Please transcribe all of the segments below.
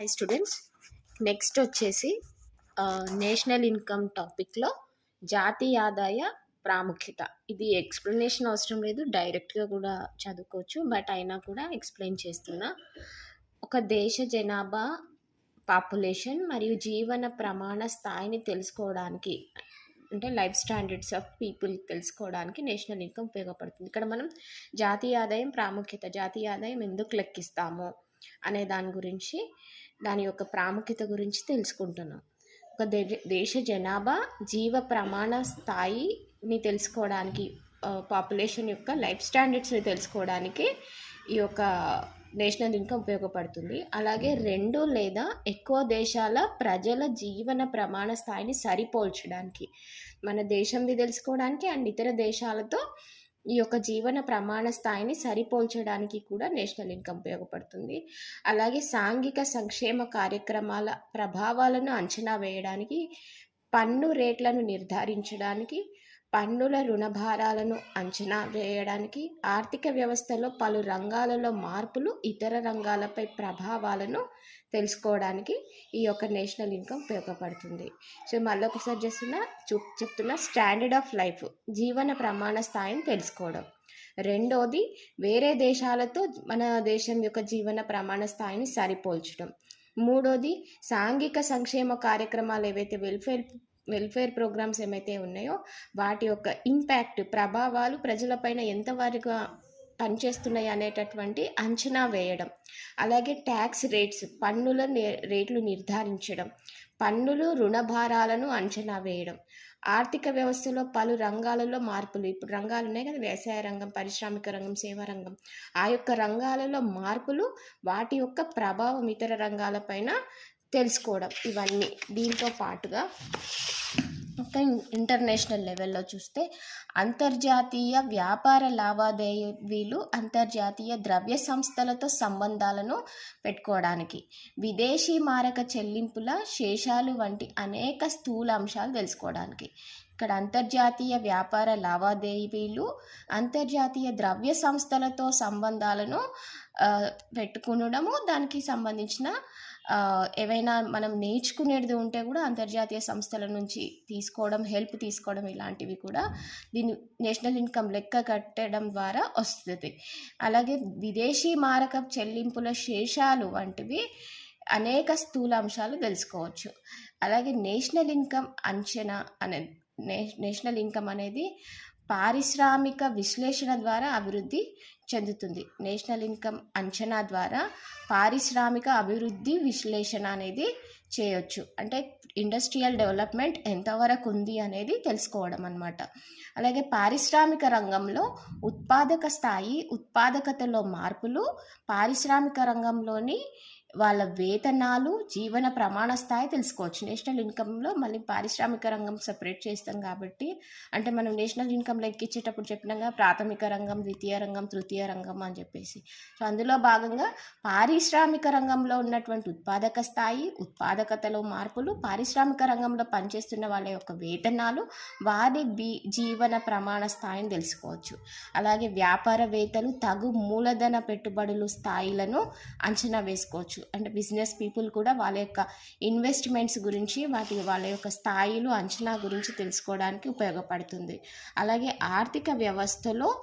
Hi students next వచ్చేసి national income టాపిక్లో జాతీయ ఆదాయ ప్రాముఖ్యత. ఇది ఎక్స్ప్లెనేషన్ అవసరం లేదు డైరెక్ట్గా కూడా చదువుకోవచ్చు బట్ అయినా కూడా ఎక్స్ప్లెయిన్ చేస్తున్నా. ఒక దేశ జనాభా పాపులేషన్ మరియు జీవన ప్రమాణ స్థాయిని తెలుసుకోవడానికి అంటే లైఫ్ స్టాండర్డ్స్ ఆఫ్ పీపుల్ తెలుసుకోవడానికి నేషనల్ ఇన్కమ్ ఉపయోగపడుతుంది. ఇక్కడ మనం జాతీయ ఆదాయం ప్రాముఖ్యత జాతీయ ఆదాయం ఎందుకు లెక్కిస్తాము అనే దాని గురించి దాని యొక్క ప్రాముఖ్యత గురించి తెలుసుకుంటున్నాం. ఒక దే దేశ జనాభా జీవ ప్రమాణ స్థాయిని తెలుసుకోవడానికి పాపులేషన్ యొక్క లైఫ్ స్టాండర్డ్స్ని తెలుసుకోవడానికి ఈ యొక్క నేషనల్ ఇన్కమ్ ఉపయోగపడుతుంది. అలాగే రెండు లేదా ఎక్కువ దేశాల ప్రజల జీవన ప్రమాణ స్థాయిని సరిపోల్చడానికి మన దేశంది తెలుసుకోవడానికి అండ్ ఇతర దేశాలతో ఈ యొక్క జీవన ప్రమాణ స్థాయిని సరిపోల్చడానికి కూడా నేషనల్ ఇన్కమ్ ఉపయోగపడుతుంది. అలాగే సాంఘిక సంక్షేమ కార్యక్రమాల ప్రభావాలను అంచనా వేయడానికి పన్ను రేట్లను నిర్ధారించడానికి పన్నుల రుణభారాలను అంచనా వేయడానికి ఆర్థిక వ్యవస్థలో పలు రంగాలలో మార్పులు ఇతర రంగాలపై ప్రభావాలను తెలుసుకోవడానికి ఈ యొక్క నేషనల్ ఇన్కమ్ ఉపయోగపడుతుంది. సో మళ్ళీ ఒకసారి చేస్తున్న చూ చెప్తున్న స్టాండర్డ్ ఆఫ్ లైఫ్ జీవన ప్రమాణ స్థాయిని తెలుసుకోవడం. రెండోది వేరే దేశాలతో మన దేశం యొక్క జీవన ప్రమాణ స్థాయిని సరిపోల్చడం. మూడోది సాంఘిక సంక్షేమ కార్యక్రమాలు ఏవైతే వెల్ఫేర్ వెల్ఫేర్ ప్రోగ్రామ్స్ ఏమైతే ఉన్నాయో వాటి యొక్క ఇంపాక్ట్ ప్రభావాలు ప్రజలపైన ఎంతవరకు పనిచేస్తున్నాయి అనేటటువంటి అంచనా వేయడం. అలాగే ట్యాక్స్ రేట్స్ పన్నుల రేట్లు నిర్ధారించడం. పన్నులు రుణభారాలను అంచనా వేయడం. ఆర్థిక వ్యవస్థలో పలు రంగాలలో మార్పులు ఇప్పుడు రంగాలు ఉన్నాయి కదా వ్యవసాయ రంగం పారిశ్రామిక రంగం సేవా రంగం. ఆ యొక్క రంగాలలో మార్పులు వాటి యొక్క ప్రభావం ఇతర రంగాలపైన తెలుసుకోవడం ఇవన్నీ. దీంతో పాటుగా ఇంకా ఇంటర్నేషనల్ లెవెల్లో చూస్తే అంతర్జాతీయ వ్యాపార లావాదేవీలు అంతర్జాతీయ ద్రవ్య సంస్థలతో సంబంధాలను పెట్టుకోవడానికి విదేశీ మారక చెల్లింపుల శేషాలు వంటి అనేక స్థూల అంశాలు తెలుసుకోవడానికి. ఇక్కడ అంతర్జాతీయ వ్యాపార లావాదేవీలు అంతర్జాతీయ ద్రవ్య సంస్థలతో సంబంధాలను పెట్టుకునడము దానికి సంబంధించిన ఏవైనా మనం నేర్చుకునేది ఉంటే కూడా అంతర్జాతీయ సంస్థల నుంచి తీసుకోవడం హెల్ప్ తీసుకోవడం ఇలాంటివి కూడా దీన్ని నేషనల్ ఇన్కమ్ లెక్క కట్టడం ద్వారా వస్తుంది. అలాగే విదేశీ మారక చెల్లింపుల శేషాలు వంటివి అనేక స్థూల అంశాలు తెలుసుకోవచ్చు. అలాగే నేషనల్ ఇన్కమ్ అంచనా అనే నేషనల్ ఇన్కమ్ అనేది పారిశ్రామిక విశ్లేషణ ద్వారా అభివృద్ధి చెందుతుంది. నేషనల్ ఇన్కమ్ అంచనా ద్వారా పారిశ్రామిక అభివృద్ధి విశ్లేషణ అనేది చేయొచ్చు. అంటే ఇండస్ట్రియల్ డెవలప్మెంట్ ఎంతవరకు ఉంది అనేది తెలుసుకోవడం అనమాట అలాగే పారిశ్రామిక రంగంలో ఉత్పాదక స్థాయి ఉత్పాదకతలో మార్పులు పారిశ్రామిక రంగంలోని వాళ్ళ వేతనాలు జీవన ప్రమాణ స్థాయి తెలుసుకోవచ్చు. నేషనల్ ఇన్కంలో మళ్ళీ పారిశ్రామిక రంగం సపరేట్ చేస్తాం కాబట్టి అంటే మనం నేషనల్ ఇన్కమ్ లెక్కించేటప్పుడు చెప్పినాగా ప్రాథమిక రంగం ద్వితీయ రంగం తృతీయ రంగం అని చెప్పేసి. సో అందులో భాగంగా పారిశ్రామిక రంగంలో ఉన్నటువంటి ఉత్పాదక స్థాయి ఉత్పాదకతలో మార్పులు పారిశ్రామిక రంగంలో పనిచేస్తున్న వాళ్ళ యొక్క వేతనాలు వారి బీ జీవన ప్రమాణ స్థాయిని తెలుసుకోవచ్చు. అలాగే వ్యాపారవేత్తలు తగు మూలధన పెట్టుబడులు స్థాయిలను అంచనా వేసుకోవచ్చు. అంటే బిజినెస్ పీపుల్ కూడా వాళ్ళ యొక్క ఇన్వెస్ట్మెంట్స్ గురించి వాటి వాళ్ళ యొక్క స్థాయిలు అంచనా గురించి తెలుసుకోవడానికి ఉపయోగపడుతుంది. అలాగే ఆర్థిక వ్యవస్థలో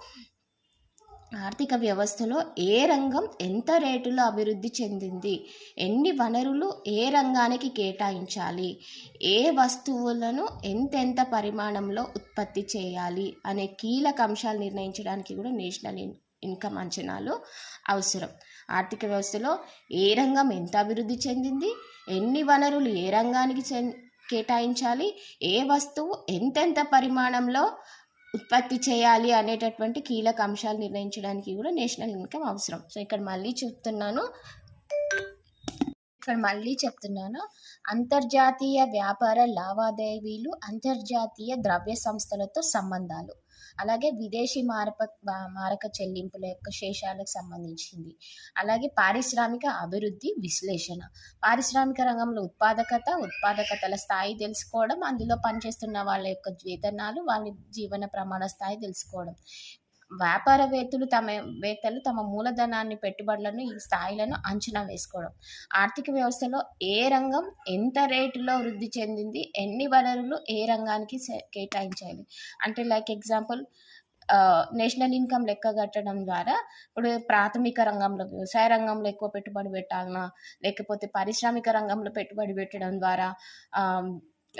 ఆర్థిక వ్యవస్థలో ఏ రంగం ఎంత రేటులో అభివృద్ధి చెందింది? ఎన్ని వనరులు ఏ రంగానికి కేటాయించాలి? ఏ వస్తువులను ఎంతెంత పరిమాణంలో ఉత్పత్తి చేయాలి? అనే కీలక అంశాలు నిర్ణయించడానికి కూడా నేషనల్ ఇన్కమ్ అంచనాలు అవసరం. ఆర్థిక వ్యవస్థలో ఏ రంగం ఎంత అభివృద్ధి చెందింది? ఎన్ని వనరులు ఏ రంగానికి కేటాయించాలి? ఏ వస్తువు ఎంతెంత పరిమాణంలో ఉత్పత్తి చేయాలి అనేటటువంటి కీలక అంశాలు నిర్ణయించడానికి కూడా నేషనల్ ఇన్కమ్ అవసరం. సో ఇక్కడ మళ్ళీ చెప్తున్నాను. ఇక్కడ మళ్ళీ చెప్తున్నాను. అంతర్జాతీయ వ్యాపార లావాదేవీలు అంతర్జాతీయ ద్రవ్య సంస్థలతో సంబంధాలు. అలాగే విదేశీ మారప మారక చెల్లింపుల యొక్క శేషాలకు సంబంధించింది. అలాగే పారిశ్రామిక అభివృద్ధి విశ్లేషణ. పారిశ్రామిక రంగంలో ఉత్పాదకత ఉత్పాదకతల స్థాయి తెలుసుకోవడం అందులో పనిచేస్తున్న వాళ్ళ యొక్క వేతనాలు వాళ్ళ జీవన ప్రమాణ స్థాయి తెలుసుకోవడం. వ్యాపారవేత్తలు తమ వేత్తలు తమ మూలధనాన్ని పెట్టుబడులను ఈ స్థాయిలను అంచనా వేసుకోవడం. ఆర్థిక వ్యవస్థలో ఏ రంగం ఎంత రేటులో వృద్ధి చెందింది ఎన్ని వనరులు ఏ రంగానికి కేటాయించాలి? అంటే లైక్ ఎగ్జాంపుల్ నేషనల్ ఇన్కమ్ లెక్క కట్టడం ద్వారా ఇప్పుడు ప్రాథమిక రంగంలో వ్యవసాయ రంగంలో ఎక్కువ పెట్టుబడి పెట్టాలన్నా లేకపోతే పారిశ్రామిక రంగంలో పెట్టుబడి పెట్టడం ద్వారా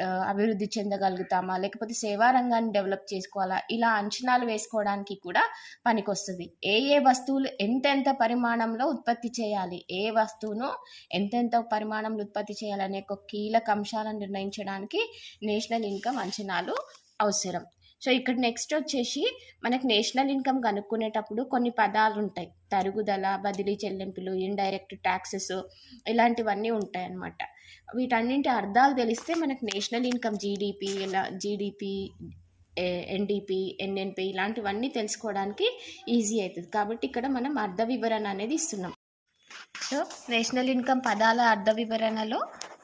అభివృద్ధి చెందగలుగుతామా? లేకపోతే సేవా రంగాన్ని డెవలప్ చేసుకోవాలా? ఇలా అంచనాలు వేసుకోవడానికి కూడా పనికొస్తుంది. ఏ ఏ వస్తువులు ఎంతెంత పరిమాణంలో ఉత్పత్తి చేయాలి? ఏ వస్తువును ఎంతెంత పరిమాణంలో ఉత్పత్తి చేయాలనే ఒక కీలక అంశాలను నిర్ణయించడానికి నేషనల్ ఇన్కమ్ అంచనాలు అవసరం. సో ఇక్కడ నెక్స్ట్ వచ్చేసి మనకి నేషనల్ ఇన్కమ్ కనుక్కునేటప్పుడు కొన్ని పదాలు ఉంటాయి. తరుగుదల బదిలీ చెల్లింపులు ఇండైరెక్ట్ ట్యాక్సెస్ ఇలాంటివన్నీ ఉంటాయి అన్నమాట వీటన్నింటి అర్థాలు తెలిస్తే మనకు నేషనల్ ఇన్కమ్ జీడిపి ఇలా జీడిపి ఎన్డిపి ఎన్ఎన్పి ఇలాంటివన్నీ తెలుసుకోవడానికి ఈజీ అవుతుంది. కాబట్టి ఇక్కడ మనం అర్థ వివరణ అనేది ఇస్తున్నాం. సో నేషనల్ ఇన్కమ్ పదాల అర్థ వివరణలో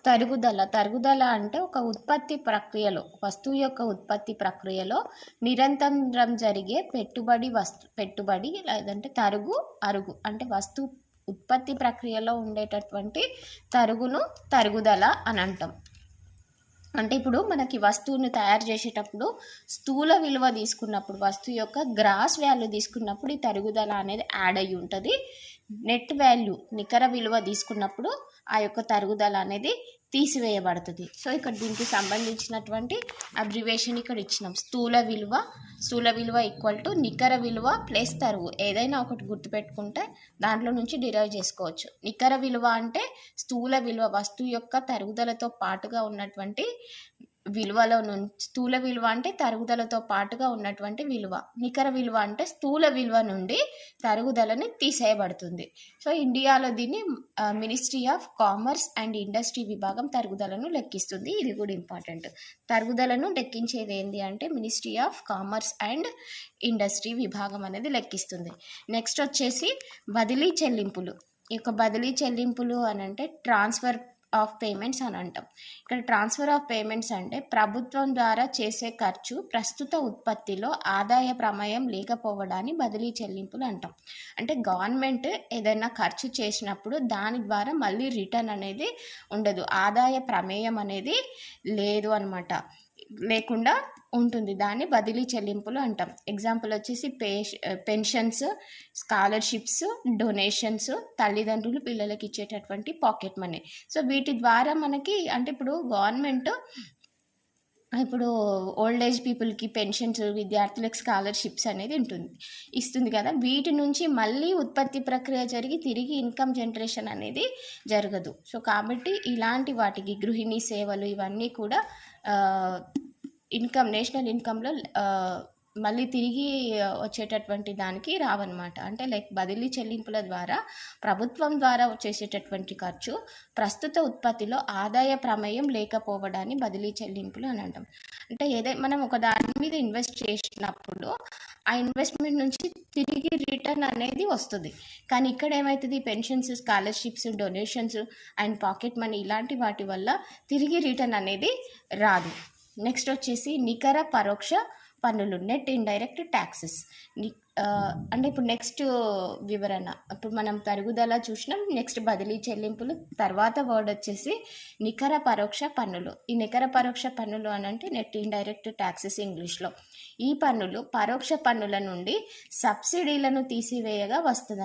తరుగుదల. తరుగుదల అంటే ఒక ఉత్పత్తి ప్రక్రియలో వస్తువు యొక్క ఉత్పత్తి ప్రక్రియలో నిరంతరం జరిగే పెట్టుబడి వస్తు పెట్టుబడి లేదంటే తరుగు అరుగు అంటే వస్తువు ఉత్పత్తి ప్రక్రియలో ఉండేటటువంటి తరుగును తరుగుదల అని అంటాం. అంటే ఇప్పుడు మనకి వస్తువును తయారు చేసేటప్పుడు స్థూల విలువ తీసుకున్నప్పుడు వస్తువు యొక్క గ్రాస్ వాల్యూ తీసుకున్నప్పుడు ఈ తరుగుదల అనేది యాడ్ అయ్యి ఉంటుంది. నెట్ వాల్యూ నికర విలువ తీసుకున్నప్పుడు ఆ యొక్క తరుగుదల అనేది తీసివేయబడుతుంది. సో ఇక్కడ దీనికి సంబంధించినటువంటి అబ్రివేషన్ ఇక్కడ ఇచ్చినాం. స్థూల విలువ స్థూల విలువ ఈక్వల్ టు నికర విలువ ప్లస్ తరుగు ఏదైనా ఒకటి గుర్తుపెట్టుకుంటే దాంట్లో నుంచి డిరైవ్ చేసుకోవచ్చు. నికర విలువ అంటే స్థూల విలువ వస్తువు యొక్క తరుగుదలతో పాటుగా ఉన్నటువంటి విలువలో నుంచి స్థూల విలువ అంటే తరుగుదలతో పాటుగా ఉన్నటువంటి విలువ. నికర విలువ అంటే స్థూల విలువ నుండి తరుగుదలని తీసేయబడుతుంది. సో ఇండియాలో దీన్ని ministry of commerce and industry విభాగం తరుగుదలను లెక్కిస్తుంది. ఇది కూడా ఇంపార్టెంట్. తరుగుదలను లెక్కించేది ఏంటి అంటే ministry of commerce and industry విభాగం అనేది లెక్కిస్తుంది. నెక్స్ట్ వచ్చేసి బదిలీ చెల్లింపులు. ఈ యొక్క బదిలీ చెల్లింపులు అని అంటే ట్రాన్స్ఫర్ ఆఫ్ పేమెంట్స్ అని అంటాం. ఇక్కడ ట్రాన్స్ఫర్ ఆఫ్ పేమెంట్స్ అంటే ప్రభుత్వం ద్వారా చేసే ఖర్చు ప్రస్తుత ఉత్పత్తిలో ఆదాయ ప్రమేయం లేకపోవడాన్ని బదిలీ చెల్లింపులు అంటాం. అంటే గవర్నమెంట్ ఏదైనా ఖర్చు చేసినప్పుడు దాని ద్వారా మళ్ళీ రిటర్న్ అనేది ఉండదు. ఆదాయ ప్రమేయం అనేది లేదు అనమాట లేకుండా ఉంటుంది. దాన్ని బదిలీ చెల్లింపులు అంటాం. ఎగ్జాంపుల్ వచ్చేసి పే పెన్షన్స్ స్కాలర్షిప్స్ డొనేషన్స్ తల్లిదండ్రులు పిల్లలకి ఇచ్చేటటువంటి పాకెట్ మనీ. సో వీటి ద్వారా మనకి అంటే ఇప్పుడు గవర్నమెంట్ ఇప్పుడు ఓల్డ్ ఏజ్ పీపుల్కి పెన్షన్స్ విద్యార్థులకు స్కాలర్షిప్స్ అనేది ఉంటుంది. ఇస్తుంది కదా. వీటి నుంచి మళ్ళీ ఉత్పత్తి ప్రక్రియ జరిగి తిరిగి ఇన్కమ్ జనరేషన్ అనేది జరగదు. సో కాబట్టి ఇలాంటి వాటికి గృహిణి సేవలు ఇవన్నీ కూడా ఇన్కమ్ నేషనల్ ఇన్కంలో మళ్ళీ తిరిగి వచ్చేటటువంటి దానికి రావన్నమాట. అంటే లైక్ బదిలీ చెల్లింపుల ద్వారా ప్రభుత్వం ద్వారా చేసేటటువంటి ఖర్చు ప్రస్తుత ఉత్పత్తిలో ఆదాయ ప్రమేయం లేకపోవడాన్ని బదిలీ చెల్లింపులు అని అంటాం. అంటే ఏదైనా మనం ఒక దాని మీద ఇన్వెస్ట్ చేసినప్పుడు ఆ ఇన్వెస్ట్మెంట్ నుంచి తిరిగి రిటర్న్ అనేది వస్తుంది. కానీ ఇక్కడ ఏమవుతుంది pensions scholarships donations and pocket money ఇలాంటి వాటి వల్ల తిరిగి రిటర్న్ అనేది రాదు. నెక్స్ట్ వచ్చేసి నికర పరోక్ష పన్నులు నెట్ ఇండైరెక్ట్ ట్యాక్సెస్ అంటే ఇప్పుడు నెక్స్ట్ వివరణ. ఇప్పుడు మనం తరుగుదల చూసినాం నెక్స్ట్ బదిలీ చెల్లింపులు తర్వాత వర్డ్ వచ్చేసి నికర పరోక్ష పన్నులు. ఈ నికర పరోక్ష పన్నులు అని అంటే నెట్ ఇండైరెక్ట్ ట్యాక్సెస్ ఇంగ్లీష్లో. ఈ పన్నులు పరోక్ష పన్నుల నుండి సబ్సిడీలను తీసివేయగా వస్తుంది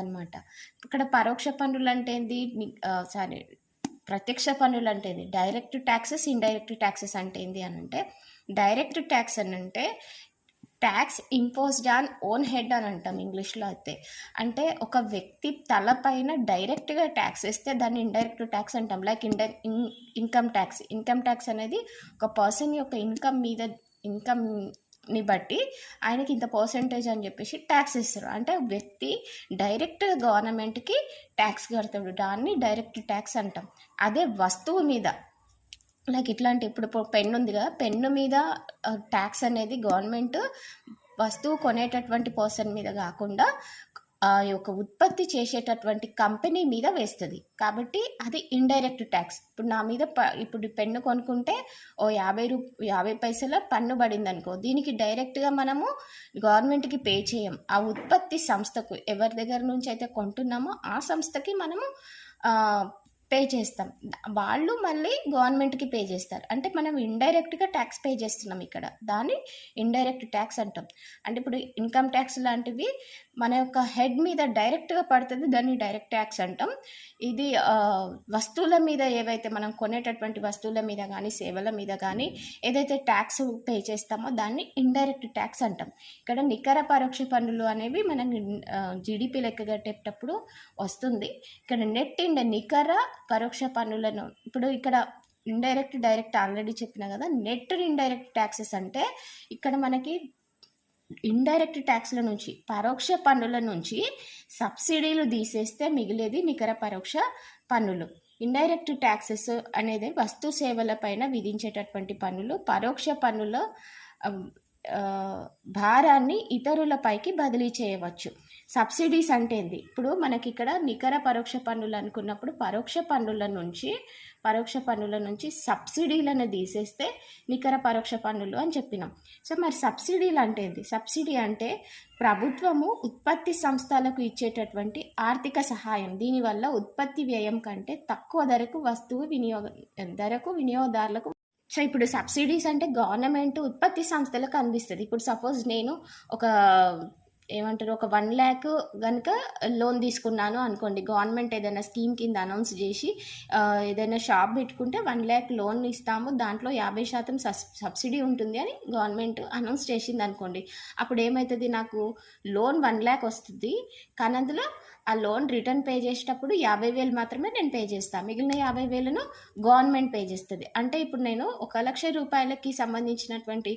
ఇక్కడ పరోక్ష పన్నులు అంటే ఏంది? సారీ ప్రత్యక్ష పన్నులు అంటే ఏంది? డైరెక్ట్ ట్యాక్సెస్ ఇండైరెక్ట్ ట్యాక్సెస్ అంటే ఏంది అని అంటే డైరెక్ట్ ట్యాక్స్ అని అంటే tax imposed on own head అని అంటాం ఇంగ్లీష్లో అయితే. అంటే ఒక వ్యక్తి తలపైన డైరెక్ట్గా ట్యాక్స్ వేస్తే దాన్ని ఇండైరెక్ట్ ట్యాక్స్ అంటాం. లైక్ ఇండై ఇన్కమ్ ట్యాక్స్ ఇన్కమ్ ట్యాక్స్ అనేది ఒక పర్సన్ యొక్క ఇన్కమ్ మీద ఇన్కమ్ని బట్టి ఆయనకి ఇంత పర్సంటేజ్ అని చెప్పేసి ట్యాక్స్ ఇస్తారు అంటే వ్యక్తి డైరెక్ట్ గవర్నమెంట్కి ట్యాక్స్ కడతాడు. దాన్ని డైరెక్ట్ ట్యాక్స్ అంటాం. అదే వస్తువు మీద. లైక్ ఇట్లాంటి ఇప్పుడు పెన్ను ఉంది కదా పెన్ను మీద ట్యాక్స్ అనేది గవర్నమెంట్ వస్తువు కొనేటటువంటి పర్సన్ మీద కాకుండా ఆ యొక్క ఉత్పత్తి చేసేటటువంటి కంపెనీ మీద వేస్తుంది. కాబట్టి అది ఇండైరెక్ట్ ట్యాక్స్ ఇప్పుడు నా మీద ప ఇప్పుడు పెన్ను కొనుక్కుంటే ఓ యాభై రూ యాభై పైసల పన్ను పడింది అనుకో దీనికి డైరెక్ట్గా మనము గవర్నమెంట్కి పే చేయం. ఆ ఉత్పత్తి సంస్థకు ఎవరి దగ్గర నుంచి అయితే కొంటున్నామో ఆ సంస్థకి మనము పే చేస్తాం. వాళ్ళు మళ్ళీ గవర్నమెంట్కి పే చేస్తారు. అంటే మనం ఇండైరెక్ట్గా ట్యాక్స్ పే చేస్తున్నాం ఇక్కడ. దాన్ని ఇండైరెక్ట్ ట్యాక్స్ అంటాం. అంటే ఇప్పుడు ఇన్కమ్ ట్యాక్స్ లాంటివి మన యొక్క హెడ్ మీద డైరెక్ట్గా పడుతుంది దాన్ని డైరెక్ట్ ట్యాక్స్ అంటాం. ఇది వస్తువుల మీద ఏవైతే మనం కొనేటటువంటి వస్తువుల మీద కానీ సేవల మీద కానీ ఏదైతే ట్యాక్స్ పే చేస్తామో దాన్ని ఇండైరెక్ట్ ట్యాక్స్ అంటాం. ఇక్కడ నికర పరోక్ష పన్నులు అనేవి మనం జీడిపి లెక్క కట్టేటప్పుడు వస్తుంది. ఇక్కడ నెట్ ఇండ్ నికర పరోక్ష పన్నులను ఇప్పుడు ఇక్కడ ఇండైరెక్ట్ డైరెక్ట్ ఆల్రెడీ చెప్పిన కదా నెట్ ఇండైరెక్ట్ ట్యాక్సెస్ అంటే ఇక్కడ మనకి ఇండైరెక్ట్ ట్యాక్స్ల నుంచి పరోక్ష పన్నుల నుంచి సబ్సిడీలు తీసేస్తే మిగిలేది నికర పరోక్ష పన్నులు. ఇండైరెక్ట్ ట్యాక్సెస్ అనేది వస్తు సేవల పైన విధించేటటువంటి పన్నులు పరోక్ష పన్నులు భారాన్ని ఇతరులపైకి బదిలీ చేయవచ్చు. సబ్సిడీస్ అంటే ఏంది ఇప్పుడు మనకి ఇక్కడ నికర పరోక్ష పన్నులు అనుకున్నప్పుడు పరోక్ష పన్నుల నుంచి పరోక్ష పన్నుల నుంచి సబ్సిడీలను తీసేస్తే నికర పరోక్ష పన్నులు అని చెప్పినాం. సో మరి సబ్సిడీలు అంటే ఏంది సబ్సిడీ అంటే ప్రభుత్వము ఉత్పత్తి సంస్థలకు ఇచ్చేటటువంటి ఆర్థిక సహాయం. దీనివల్ల ఉత్పత్తి వ్యయం కంటే తక్కువ ధరకు వస్తువు వినియోగ ధరకు వినియోగదారులకు సో ఇప్పుడు సబ్సిడీస్ అంటే గవర్నమెంట్ ఉత్పత్తి సంస్థలకు అందిస్తుంది. ఇప్పుడు సపోజ్ నేను ఒక ఏమంటారు ఒక వన్ ల్యాక్ కనుక లోన్ తీసుకున్నాను అనుకోండి గవర్నమెంట్ ఏదైనా స్కీమ్ కింద అనౌన్స్ చేసి ఏదైనా షాప్ పెట్టుకుంటే వన్ ల్యాక్ లోన్ ఇస్తాము దాంట్లో యాభై శాతం సస్ సబ్సిడీ ఉంటుంది అని గవర్నమెంట్ అనౌన్స్ చేసింది అనుకోండి అప్పుడు ఏమవుతుంది నాకు? లోన్ వన్ ల్యాక్ వస్తుంది కానీ అందులో ఆ లోన్ రిటర్న్ పే చేసేటప్పుడు యాభై వేలు మాత్రమే నేను పే చేస్తాను మిగిలిన యాభై వేలను గవర్నమెంట్ పే చేస్తుంది. అంటే ఇప్పుడు నేను ఒక లక్ష రూపాయలకి సంబంధించినటువంటి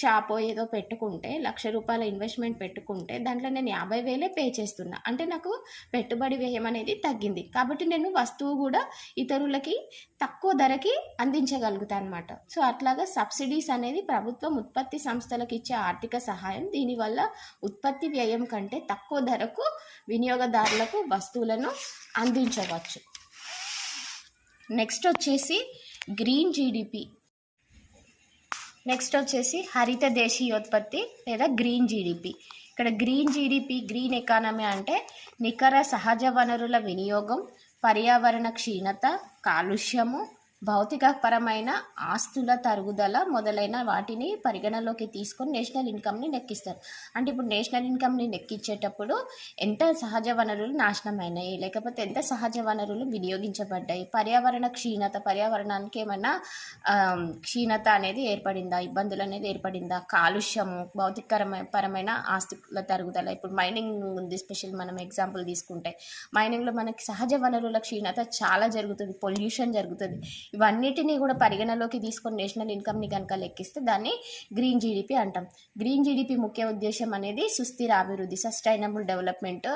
షాప్ ఏదో పెట్టుకుంటే లక్ష రూపాయల ఇన్వెస్ట్మెంట్ పెట్టుకుంటే దాంట్లో నేను యాభై వేలే పే చేస్తున్నా. అంటే నాకు పెట్టుబడి వ్యయం అనేది తగ్గింది. కాబట్టి నేను వస్తువు కూడా ఇతరులకి తక్కువ ధరకి అందించగలుగుతాను అనమాట సో అట్లాగా సబ్సిడీస్ అనేది ప్రభుత్వం ఉత్పత్తి సంస్థలకు ఇచ్చే ఆర్థిక సహాయం దీనివల్ల ఉత్పత్తి వ్యయం కంటే తక్కువ ధరకు వినియోగదారులకు వస్తువులను అందించవచ్చు. నెక్స్ట్ వచ్చేసి గ్రీన్ జీడిపి నెక్స్ట్ వచ్చేసి హరిత దేశీయోత్పత్తి లేదా గ్రీన్ జీడిపి ఇక్కడ గ్రీన్ జీడిపి గ్రీన్ ఎకానమీ అంటే నికర సహజ వనరుల వినియోగం పర్యావరణ క్షీణత కాలుష్యము భౌతికపరమైన ఆస్తుల తరుగుదల మొదలైన వాటిని పరిగణలోకి తీసుకొని నేషనల్ ఇన్కమ్ని లెక్కిస్తారు అంటే ఇప్పుడు నేషనల్ ఇన్కమ్ని లెక్కించేటప్పుడు ఎంత సహజ వనరులు నాశనమైనాయి? లేకపోతే ఎంత సహజ వనరులు వినియోగించబడ్డాయి? పర్యావరణ క్షీణత పర్యావరణానికి ఏమైనా క్షీణత అనేది ఏర్పడిందా? ఇబ్బందులు అనేది ఏర్పడిందా? కాలుష్యము భౌతికరమైన పరమైన ఆస్తుల తరుగుదల. ఇప్పుడు మైనింగ్ ఉంది స్పెషల్ మనం ఎగ్జాంపుల్ తీసుకుంటే. మైనింగ్లో మనకి సహజ వనరుల క్షీణత చాలా జరుగుతుంది. పొల్యూషన్ జరుగుతుంది. ఇవన్నిటినీ కూడా పరిగణలోకి తీసుకొని నేషనల్ ఇన్కమ్ని కనుక లెక్కిస్తే దాన్ని గ్రీన్ జీడిపి అంటాం. గ్రీన్ జీడిపి ముఖ్య ఉద్దేశం అనేది సుస్థిర అభివృద్ధి సస్టైనబుల్ డెవలప్మెంట్.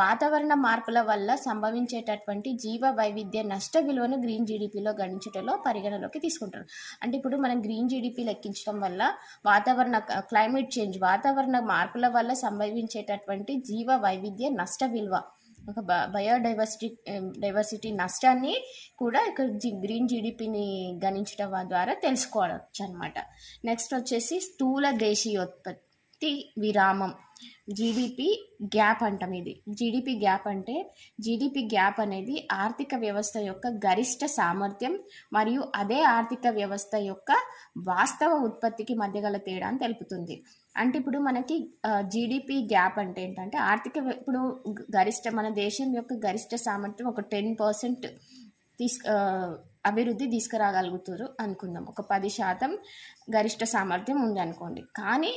వాతావరణ మార్పుల వల్ల సంభవించేటటువంటి జీవ వైవిధ్య నష్ట విలువను గ్రీన్ జీడిపిలో గణించటంలో పరిగణలోకి తీసుకుంటారు. అంటే ఇప్పుడు మనం గ్రీన్ జీడిపి లెక్కించడం వల్ల వాతావరణ క్లైమేట్ చేంజ్ వాతావరణ మార్పుల వల్ల సంభవించేటటువంటి జీవ వైవిధ్య నష్ట విలువ ఒక బ బయోడైవర్సిటీ డైవర్సిటీ నష్టాన్ని కూడా ఇక్కడ గ్రీన్ జీడిపిని గణించడం ద్వారా తెలుసుకోవచ్చు అనమాట నెక్స్ట్ వచ్చేసి స్థూల దేశీయోత్పత్తి విరామం. జీడిపి గ్యాప్ అంటాం ఇది. జీడిపి గ్యాప్ అంటే జీడిపి గ్యాప్ అనేది ఆర్థిక వ్యవస్థ యొక్క గరిష్ట సామర్థ్యం మరియు అదే ఆర్థిక వ్యవస్థ యొక్క వాస్తవ ఉత్పత్తికి మధ్య గల తేడాను తెలుపుతుంది. అంటే ఇప్పుడు మనకి జీడిపి గ్యాప్ అంటే ఏంటంటే ఆర్థిక ఇప్పుడు గరిష్ట మన దేశం యొక్క గరిష్ట సామర్థ్యం ఒక టెన్ పర్సెంట్ తీసు అభివృద్ధి తీసుకురాగలుగుతారు అనుకుందాం. ఒక పది శాతం గరిష్ట సామర్థ్యం ఉంది అనుకోండి. కానీ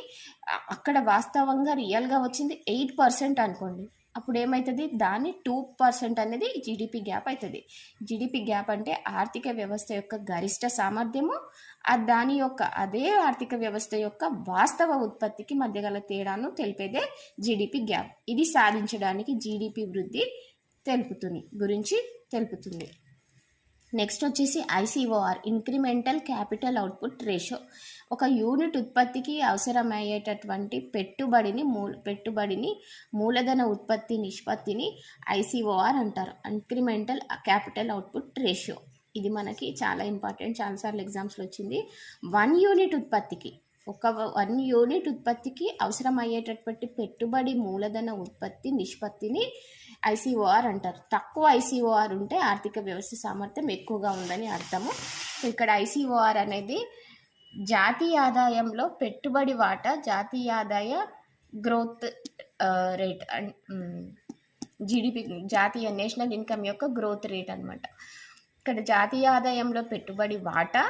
అక్కడ వాస్తవంగా రియల్గా వచ్చింది ఎయిట్ పర్సెంట్ అనుకోండి. అప్పుడు ఏమవుతుంది దాన్ని టూ పర్సెంట్ అనేది జీడిపి గ్యాప్ అవుతుంది జీడిపి గ్యాప్ అంటే ఆర్థిక వ్యవస్థ యొక్క గరిష్ట సామర్థ్యము దాని యొక్క అదే ఆర్థిక వ్యవస్థ యొక్క వాస్తవ ఉత్పత్తికి మధ్య గల తేడాను తెలిపేదే జీడిపి గ్యాప్ ఇది సాధించడానికి జీడిపి వృద్ధి తెలుపుతుంది గురించి తెలుపుతుంది. నెక్స్ట్ వచ్చేసి ICOR incremental capital output ratio ఒక యూనిట్ ఉత్పత్తికి అవసరమయ్యేటటువంటి పెట్టుబడిని మూల పెట్టుబడిని మూలధన ఉత్పత్తి నిష్పత్తిని ఐసీఓఆర్ అంటారు. ఇంక్రిమెంటల్ క్యాపిటల్ అవుట్పుట్ రేషియో ఇది మనకి చాలా ఇంపార్టెంట్ చాలాసార్లు ఎగ్జామ్స్లో వచ్చింది. వన్ యూనిట్ ఉత్పత్తికి ఒక వన్ యూనిట్ ఉత్పత్తికి అవసరమయ్యేటటువంటి పెట్టుబడి మూలధన ఉత్పత్తి నిష్పత్తిని ఐసీఓఆర్ అంటారు. తక్కువ ఐసీఓఆర్ ఉంటే ఆర్థిక వ్యవస్థ సామర్థ్యం ఎక్కువగా ఉందని అర్థము. ఇక్కడ ఐసీఓఆర్ అనేది జాతీయ ఆదాయంలో పెట్టుబడి వాటా జాతీయ ఆదాయ గ్రోత్ రేట్ జీడిపి జాతీయ నేషనల్ ఇన్కమ్ యొక్క గ్రోత్ రేట్ అనమాట ఇక్కడ జాతీయ ఆదాయంలో పెట్టుబడి వాటా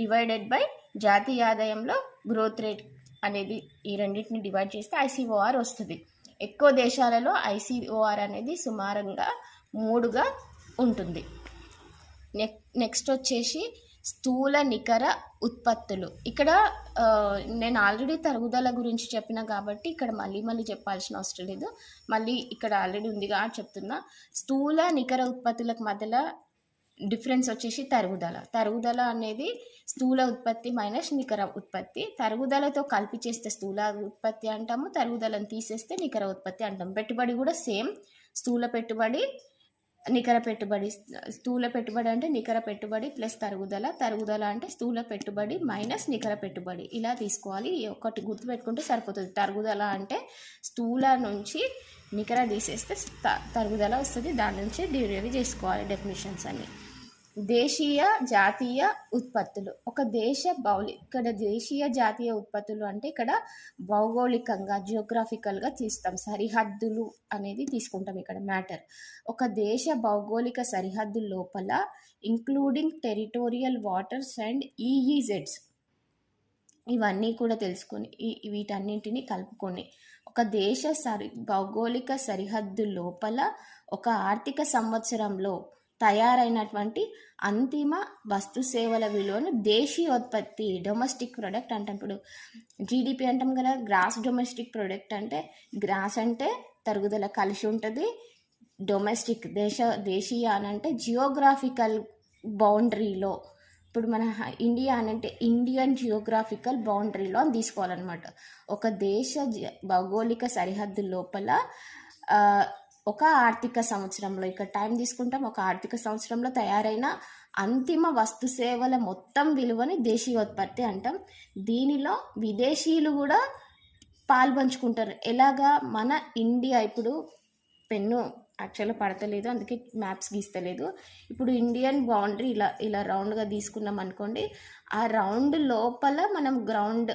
డివైడెడ్ బై జాతీయ ఆదాయంలో గ్రోత్ రేట్ అనేది ఈ రెండింటిని డివైడ్ చేస్తే ఐసీఓఆర్ వస్తుంది. ఎక్కువ దేశాలలో ఐసీఓఆర్ అనేది సుమారుగా మూడుగా ఉంటుంది. నెక్ నెక్స్ట్ వచ్చేసి స్థూల నికర ఉత్పత్తులు. ఇక్కడ నేను ఆల్రెడీ తరుగుదల గురించి చెప్పిన కాబట్టి ఇక్కడ మళ్ళీ మళ్ళీ చెప్పాల్సిన అవసరం లేదు. మళ్ళీ ఇక్కడ ఆల్రెడీ ఉందిగా చెప్తున్నా. స్థూల నికర ఉత్పత్తులకు మధ్యలో డిఫరెన్స్ వచ్చేసి తరుగుదల. తరుగుదల అనేది స్థూల ఉత్పత్తి మైనస్ నికర ఉత్పత్తి. తరుగుదలతో కలిపి చేస్తే స్థూల ఉత్పత్తి అంటాము. తరుగుదలను తీసేస్తే నికర ఉత్పత్తి అంటాము. పెట్టుబడి కూడా సేమ్. స్థూల పెట్టుబడి నికర పెట్టుబడి స్థూల పెట్టుబడి అంటే నికర పెట్టుబడి ప్లస్ తరుగుదల. తరుగుదల అంటే స్థూల పెట్టుబడి మైనస్ నికర పెట్టుబడి. ఇలా తీసుకోవాలి. ఒకటి గుర్తుపెట్టుకుంటే సరిపోతుంది. తరుగుదల అంటే స్థూల నుంచి నికర తీసేస్తే తరుగుదల వస్తుంది. దాని నుంచి డిరైవ్ చేసుకోవాలి డెఫినేషన్స్ అన్ని. దేశీయ జాతీయ ఉత్పత్తులు. ఒక దేశ భౌలి ఇక్కడ దేశీయ జాతీయ ఉత్పత్తులు అంటే ఇక్కడ భౌగోళికంగా జియోగ్రాఫికల్గా తీస్తాం. సరిహద్దులు అనేది తీసుకుంటాం ఇక్కడ మ్యాటర్ ఒక దేశ భౌగోళిక సరిహద్దు లోపల ఇంక్లూడింగ్ టెరిటోరియల్ వాటర్స్ అండ్ ఈఈజెడ్స్ ఇవన్నీ కూడా తెలుసుకొని వీటన్నింటిని కలుపుకొని ఒక దేశ సరి భౌగోళిక సరిహద్దు లోపల ఒక ఆర్థిక సంవత్సరంలో తయారైనటువంటి అంతిమ వస్తు సేవల విలువను దేశీయోత్పత్తి డొమెస్టిక్ ప్రొడక్ట్ అంటాం. ఇప్పుడు జీడిపి అంటాం కదా గ్రాస్ డొమెస్టిక్ ప్రొడక్ట్ అంటే గ్రాస్ అంటే తరుగుదల కలిసి ఉంటుంది. డొమెస్టిక్ దేశ దేశీయ అని అంటే జియోగ్రాఫికల్ బౌండరీలో ఇప్పుడు మన ఇండియా అని అంటే ఇండియన్ జియోగ్రాఫికల్ బౌండరీలో అని తీసుకోవాలన్నమాట. ఒక దేశ జ- భౌగోళిక సరిహద్దు లోపల ఒక ఆర్థిక సంవత్సరంలో ఇక్కడ టైం తీసుకుంటాం ఒక ఆర్థిక సంవత్సరంలో తయారైన అంతిమ వస్తు సేవల మొత్తం విలువని దేశీయోత్పత్తి అంటాం. దీనిలో విదేశీయులు కూడా పాల్పంచుకుంటారు. ఎలాగా? మన ఇండియా ఇప్పుడు పెన్ను యాక్చువల్గా పడతలేదు అందుకే మ్యాప్స్ గీస్తలేదు. ఇప్పుడు ఇండియన్ బౌండరీ ఇలా ఇలా రౌండ్గా తీసుకున్నాం అనుకోండి ఆ రౌండ్ లోపల మనం గ్రౌండ్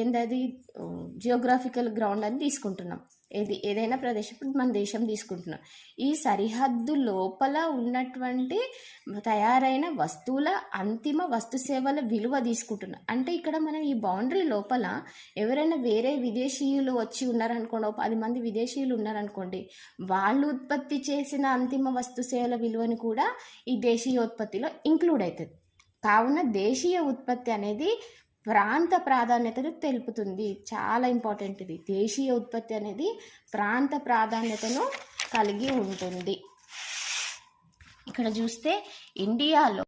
ఏందది? జియోగ్రాఫికల్ గ్రౌండ్ అని తీసుకుంటున్నాం. ఏది ఏదైనా ప్రదేశం ఇప్పుడు మన దేశం తీసుకుంటున్నాం. ఈ సరిహద్దు లోపల ఉన్నటువంటి తయారైన వస్తువుల అంతిమ వస్తు సేవల విలువ తీసుకుంటున్నాం. అంటే ఇక్కడ మనం ఈ బౌండరీ లోపల ఎవరైనా వేరే విదేశీయులు వచ్చి ఉన్నారనుకోండి పది మంది విదేశీయులు ఉన్నారనుకోండి వాళ్ళు ఉత్పత్తి చేసిన అంతిమ వస్తు సేవల విలువని కూడా ఈ దేశీయోత్పత్తిలో ఇంక్లూడ్ అవుతుంది. కావున దేశీయ ఉత్పత్తి అనేది ప్రాంత ప్రాధాన్యతను తెలుపుతుంది. చాలా ఇంపార్టెంట్ ఇది. దేశీయ ఉత్పత్తి అనేది ప్రాంత ప్రాధాన్యతను కలిగి ఉంటుంది. ఇక్కడ చూస్తే ఇండియాలో